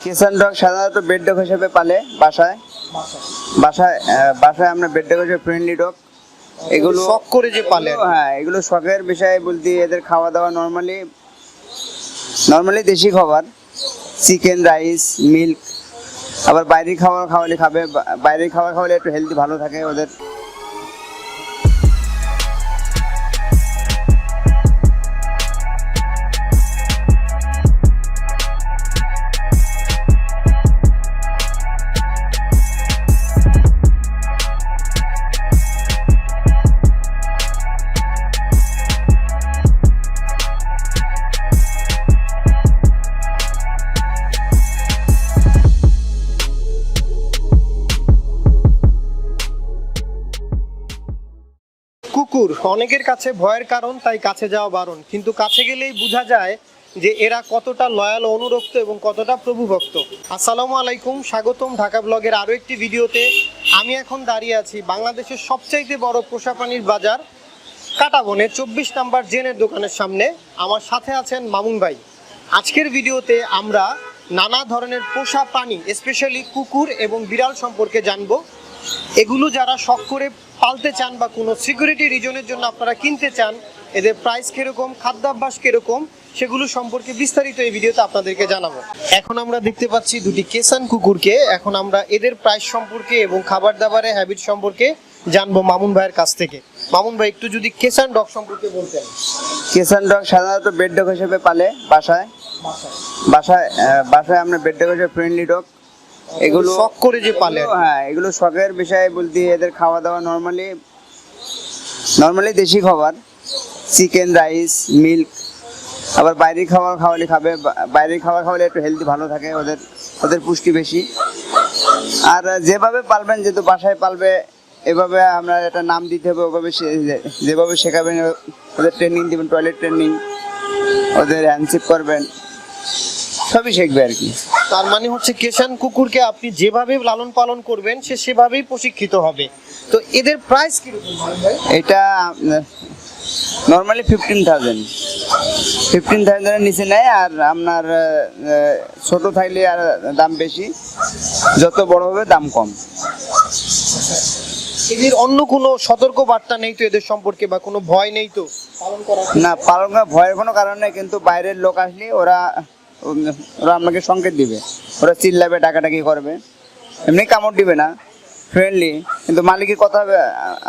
কিষান dog সাধারণত bed dog হিসেবে পালে বাসায়। বাসায় বাসায় আমরা বেড ডগ হিসেবে ফ্রেন্ডলি ডগ এগুলো শখ করে যে পালে। হ্যাঁ এগুলো শখের বিষয় বলতে এদের খাওয়া দাওয়া নর্মালি নর্মালি দেশি খাবার। চিকেন রাইস মিল্ক আবার বাইরের খাবার খাওয়ালে খাবে বাইরের খাবার খাওয়ালে একটু হেলদি ভালো থাকে ওদের। কুকুর অনেকের কাছে ভয়ের কারণ, তাই কাছে যাওয়া বারণ। কিন্তু কাছে গেলেই বোঝা যায় যে এরা কতটা লয়াল অনুরক্ত এবং কতটা প্রভুভক্ত আসসালামু আলাইকুম, স্বাগতম ঢাকা ব্লগের আরও একটি ভিডিওতে। আমি এখন দাঁড়িয়ে আছি বাংলাদেশের সবচাইতে বড় পোষা প্রাণীর বাজার কাটাবনে চব্বিশ নাম্বার জেনের দোকানের সামনে। আমার সাথে আছেন মামুন ভাই। আজকের ভিডিওতে আমরা নানা ধরনের পোষা প্রাণী স্পেশালি কুকুর এবং বিড়াল সম্পর্কে জানব। এগুলো যারা শখ করে পালতে চান বা কোনো সিকিউরিটি রিজনের জন্য আপনারা কিনতে চান এদের প্রাইস কীরকম খাদ্যাভ্যাস কীরকম সেগুলো সম্পর্কে বিস্তারিত এই ভিডিওতে আপনাদেরকে জানাব। এখন আমরা দেখতে পাচ্ছি দুটি কেসান কুকুরকে। এখন আমরা এদের প্রাইস সম্পর্কে এবং খাবার দাবারের হ্যাবিট সম্পর্কে জানব মামুন ভাইয়ের কাছ থেকে। মামুন ভাই একটু যদি কেসান ডগ সম্পর্কে বলতেন। কিষান ডগ সাধারণত বেড ডগ হিসেবে পালে বাসায়। বাসায় আহ, বাসায় আমরা বেড ডগ হিসেবে ফ্রেন্ডলি ডগ এগুলো শখ করে যে পালে। হ্যাঁ এগুলো শখের বিষয় বলতে এদের খাওয়া দাওয়া নর্মালি নর্মালি দেশি খাবার। চিকেন রাইস মিল্ক আবার বাইরের খাবার খাওয়ালে খাবে বাইরের খাবার খাওয়ালে একটু হেলদি ভালো থাকে ওদের ওদের পুষ্টি বেশি। আর যেভাবে পালবেন যেহেতু বাসায় পালবে এভাবে আমরা একটা নাম দিতে হবে ওভাবে যেভাবে শেখাবেন ওদের ট্রেনিং দিবেন টয়লেট ট্রেনিং ওদের হ্যান্ডশিপ করবেন সবই শিখবে আর কি। তার মানে হচ্ছে কেসান কুকুরকে আপনি যেভাবে লালন পালন করবেন সে সেভাবেই প্রশিক্ষিত হবে। তো এদের প্রাইস কীরকম এটা নর্মালি ফিফটিন থাউজেন্ড ফিফটিন থাউজেন্ডের নিচে নেয় আর আপনার ছোট থাকলে আর দাম বেশি। যত বড় হবে দাম কম। এদের অন্য কোনো সতর্ক বার্তা নেই তো এদের সম্পর্কে বা কোনো ভয় নেই তো? পালন করা না পালন করার ভয়ের কোনো কারণ নেই কিন্তু বাইরের লোক আসলে ওরা ওরা আপনাকে সংকেত দিবে। ওরা চিল্লাবে ডাকাডাকি করবে। এমনি কামড় দিবে না। ফ্রেন্ডলি কিন্তু মালিকের কথা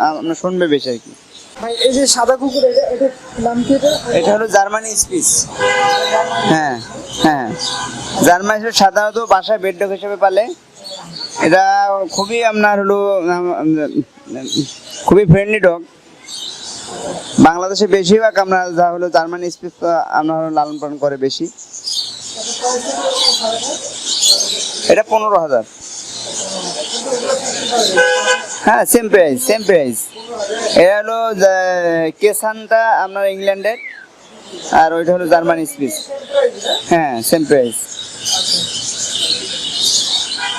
আপনার শুনবে বেশি আর কি। ভাই এই যে সাদা কুকুর এটা এটা নাম কি এটা? এটা হলো জার্মানি স্পিস হ্যাঁ হ্যাঁ। জার্মানি সাধারণত বাসায় বেড ডগ হিসেবে পালে। এটা খুবই আপনার হলো খুবই ফ্রেন্ডলি ডগ বাংলাদেশে বেশিরভাগ আপনার যা হলো জার্মানি স্পিস আপনার লালন পালন করে বেশি। এটা পনেরো হাজার। হ্যাঁ সেম প্রাইস সেম প্রাইস এটা হলো কেসানটা আপনার ইংল্যান্ডের আর ওইটা হলো জার্মানি স্পিস। হ্যাঁ সেম প্রাইস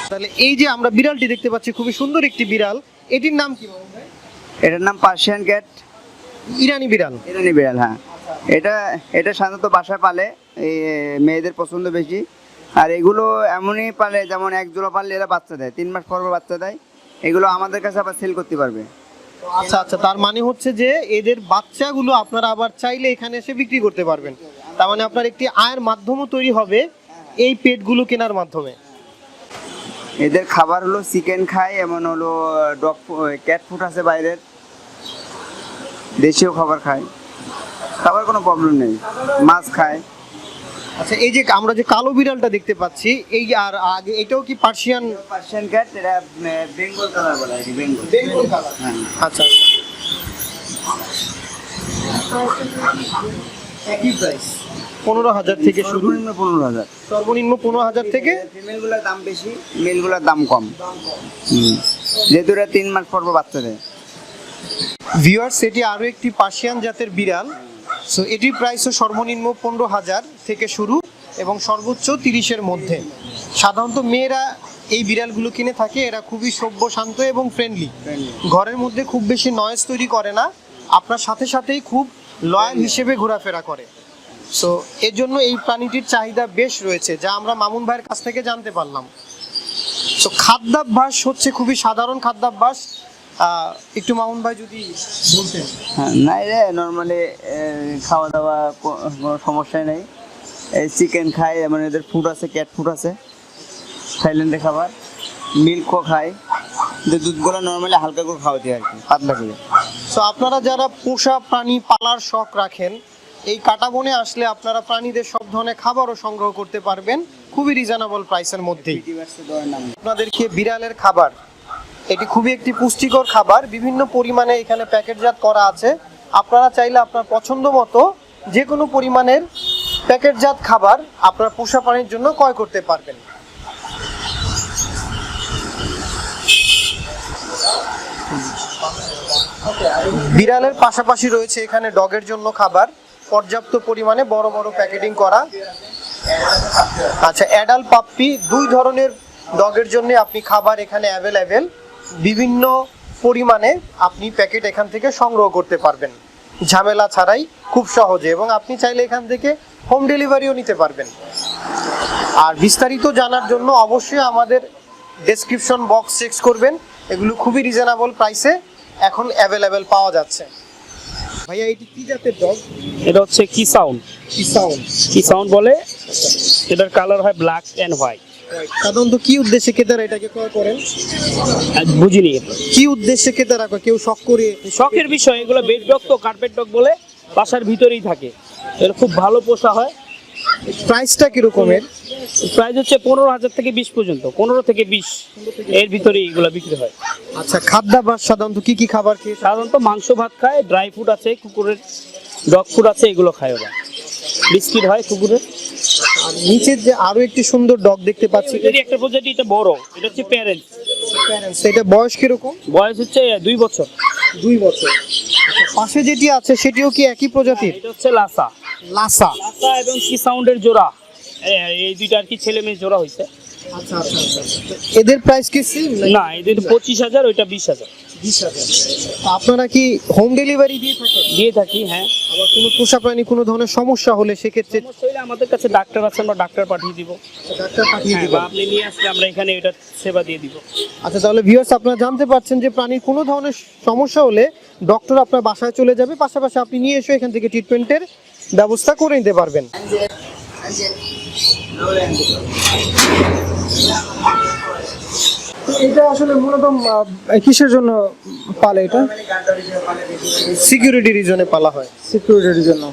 তাহলে এই যে আমরা বিড়ালটি দেখতে পাচ্ছি খুবই সুন্দর একটি বিড়াল। এটির নাম কি? এটার নাম পার্সিয়ান ক্যাট। ইরানি বিড়াল। ইরানি বিড়াল হ্যাঁ। এটা এটা সাধারণত বাসায় পালে মেয়েদের পছন্দ বেশি। আর এগুলো এমনই পালে যেমন এক জোড়া পালে এরা বাচ্চা দেয় তিন মাস পর বাচ্চা দেয় এগুলো আমাদের কাছে আবার সেল করতে পারবে। আচ্ছা আচ্ছা তার মানে হচ্ছে যে এদের বাচ্চাগুলো আপনারা আবার চাইলে এখানে এসে বিক্রি করতে পারবেন। তার মানে আপনার একটি আয়ের মাধ্যমও তৈরি হবে এই পেটগুলো কেনার মাধ্যমে। এদের খাবার হলো চিকেন খায় এমন হলো ডগ ক্যাট ফুড আছে বাইরের দেশীয় খাবার খায়। খাবার কোনো প্রবলেম নেই। মাছ খায়। আচ্ছা এই যে আমরা যে কালো বিড়ালটা দেখতে পাচ্ছি এই আর আগে এটাও কি পার্সিয়ান পার্সিয়ান ক্যাট এটা বেঙ্গল কালার বলে কি বেঙ্গল বেঙ্গল কালার হ্যাঁ আচ্ছা একই প্রাইস পনেরো হাজার থেকে শুরু। সর্বনিম্ন পনেরো হাজার। সর্বনিম্ন পনেরো হাজার থেকে? ফিমেলগুলোর দাম বেশি মেলগুলোর দাম কম। যেহেতু এরা তিন মাস পর পর বাচ্চা দেয়। ভিউয়ার্স এটি আরও একটি পার্সিয়ান জাতের বিড়াল। সো এটির প্রাইসও সর্বনিম্ন পনেরো হাজার থেকে শুরু এবং সর্বোচ্চ তিরিশের মধ্যে। সাধারণত মেয়েরা এই বিড়ালগুলো কিনে থাকে, এরা খুবই সভ্য, শান্ত এবং ফ্রেন্ডলি ঘরের মধ্যে খুব বেশি নয়েজ তৈরি করে না, আপনার সাথে সাথেই খুব লয়াল হিসেবে ঘোরাফেরা করে। সো এর জন্য এই প্রাণীটির চাহিদা বেশ রয়েছে, যা আমরা মামুন ভাইয়ের কাছ থেকে জানতে পারলাম। তো খাদ্যাভ্যাস হচ্ছে খুবই সাধারণ খাদ্যাভ্যাস। একটু মামুন ভাই যদি বলতেন। হ্যাঁ নাই রে নর্মালি খাওয়া দাওয়া কোনো সমস্যাই নেই। এই চিকেন খায় মানে এদের ফুড আছে ক্যাট ফুড আছে থাইল্যান্ডের খাবার। মিল্কও খায় দুধগুলো নর্মালি হালকা করে খাওয়াতে আর কি পাতলা করে। সো আপনারা যারা পোষা প্রাণী পালার শখ রাখেন এই কাটাবনে আসলে আপনারা প্রাণীদের সব ধরনের খাবারও সংগ্রহ করতে পারবেন খুবই রিজনেবল প্রাইসের মধ্যেই। আপনাদেরকে বিড়ালের খাবার এটি খুবই একটি পুষ্টিকর খাবার। বিভিন্ন পরিমাণে এখানে প্যাকেটজাত করা আছে। আপনারা চাইলে আপনার পছন্দ মতো যে কোনো পরিমাণের প্যাকেটজাত খাবার আপনার পোষা প্রাণীর জন্য ক্রয় করতে পারবেন। বিড়ালের পাশাপাশি রয়েছে এখানে ডগের জন্য খাবার। পর্যাপ্ত পরিমাণে বড় বড় প্যাকেটিং করা। আচ্ছা অ্যাডাল্ট পাপ্পি, দুই ধরনের ডগের জন্য আপনি খাবার এখানে অ্যাভেলেবেল। বিভিন্ন পরিমাণে আপনি প্যাকেট এখান থেকে সংগ্রহ করতে পারবেন। ঝামেলা ছাড়াই খুব সহজে এবং আপনি চাইলে এখান থেকে হোম ডেলিভারিও নিতে পারবেন। আর বিস্তারিত জানার জন্য অবশ্যই আমাদের ডেসক্রিপশন বক্স চেক করবেন। এগুলো খুবই রিজনেবল প্রাইসে এখন অ্যাভেলেবেল পাওয়া যাচ্ছে। ভাইয়া এটি কি জাতের ডগ এটা হচ্ছে কি সাউন্ড কি সাউন্ড কি সাউন্ড বলে? এটার কালার হয় ব্ল্যাক অ্যান্ড হোয়াইট সাধারণত কি উদ্দেশ্যে ক্রেতারা এটাকে ক্রয় করেন? বুঝিনি। কি উদ্দেশ্যে ক্রেতারা করে কেউ শখ করে শখের বিষয় এগুলো বেড ডগ তো কার্পেট ডগ বলে বাসার ভিতরেই থাকে। এগুলো খুব ভালো পোষা হয়। প্রাইসটা কিরকমের? প্রাইস হচ্ছে পনেরো হাজার থেকে বিশ পর্যন্ত পনেরো থেকে বিশ এর ভিতরেই এগুলো বিক্রি হয়। আচ্ছা খাদ্যাভ্যাস সাধারণত কি কি খাবার খেয়ে সাধারণত মাংস ভাত খায় ড্রাই ফুড আছে কুকুরের ডগ ফুড আছে এগুলো খায় ওরা। বিস্কিট হয় কুকুরের। আর নিচের যে আরও একটি সুন্দর ডগ দেখতে পাচ্ছি। এটারই একটা প্রজাতি এটা বড়। এটা হচ্ছে প্যারেন্ট সেটা বয়স কীরকম? বয়স হচ্ছে দুই বছর। দুই বছর। পাশে যেটি আছে সেটিও কি একই প্রজাতির? এটা হচ্ছে লাসা। লাসা। লাসা এবং কি সাউন্ডের জোড়া। এই দুইটা আর কি ছেলে মেয়ে জোড়া হয়েছে। আচ্ছা আচ্ছা আচ্ছা। এদের প্রাইস কি সেম না এদের পঁচিশ হাজার ওইটা বিশ হাজার। আপনারা কি হোম ডেলিভারি দিয়ে থাকেন? দিয়ে থাকি হ্যাঁ। আবার কোনো পোষা প্রাণী কোনো ধরনের সমস্যা হলে সেক্ষেত্রে আমাদের কাছে ডাক্তার আছে আমরা ডাক্তার পাঠিয়ে দিব। ডাক্তার পাঠিয়ে হ্যাঁ, দিবেন বা আপনি নিয়ে আসলে আমরা এখানে এটা সেবা দিয়ে দিব। আচ্ছা তাহলে ভিউয়ার্স আপনারা জানতে পারছেন যে প্রাণীর কোনো ধরনের সমস্যা হলে ডক্টর আপনার বাসায় চলে যাবে পাশাপাশি আপনি নিয়ে এসে এখান থেকে ট্রিটমেন্টের ব্যবস্থা করে নিতে পারবেন। এটা আসলে মূলত কিসের জন্য পালে এটা? সিকিউরিটি রিজনে পালা হয়। সিকিউরিটির জন্য।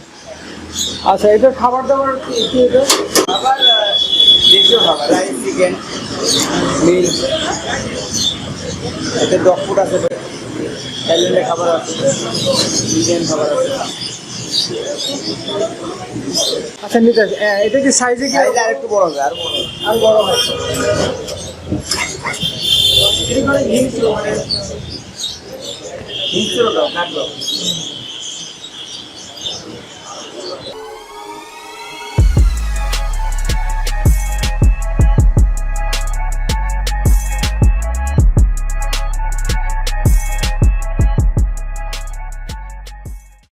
আচ্ছা এটার খাবার দাবার কি এটা? খাবার দেশীয় খাবার রাইস চিকেন মিল্ক এতে ডগ ফুড আছে। থাইল্যান্ডের খাবার আছে। ইন্ডিয়ান খাবার আছে। আচ্ছা নিতে এটা কি সাইজে কি? আর একটু বড় হবে আর বড়। আর বড় হয়। হিংস্র দাও কাটলো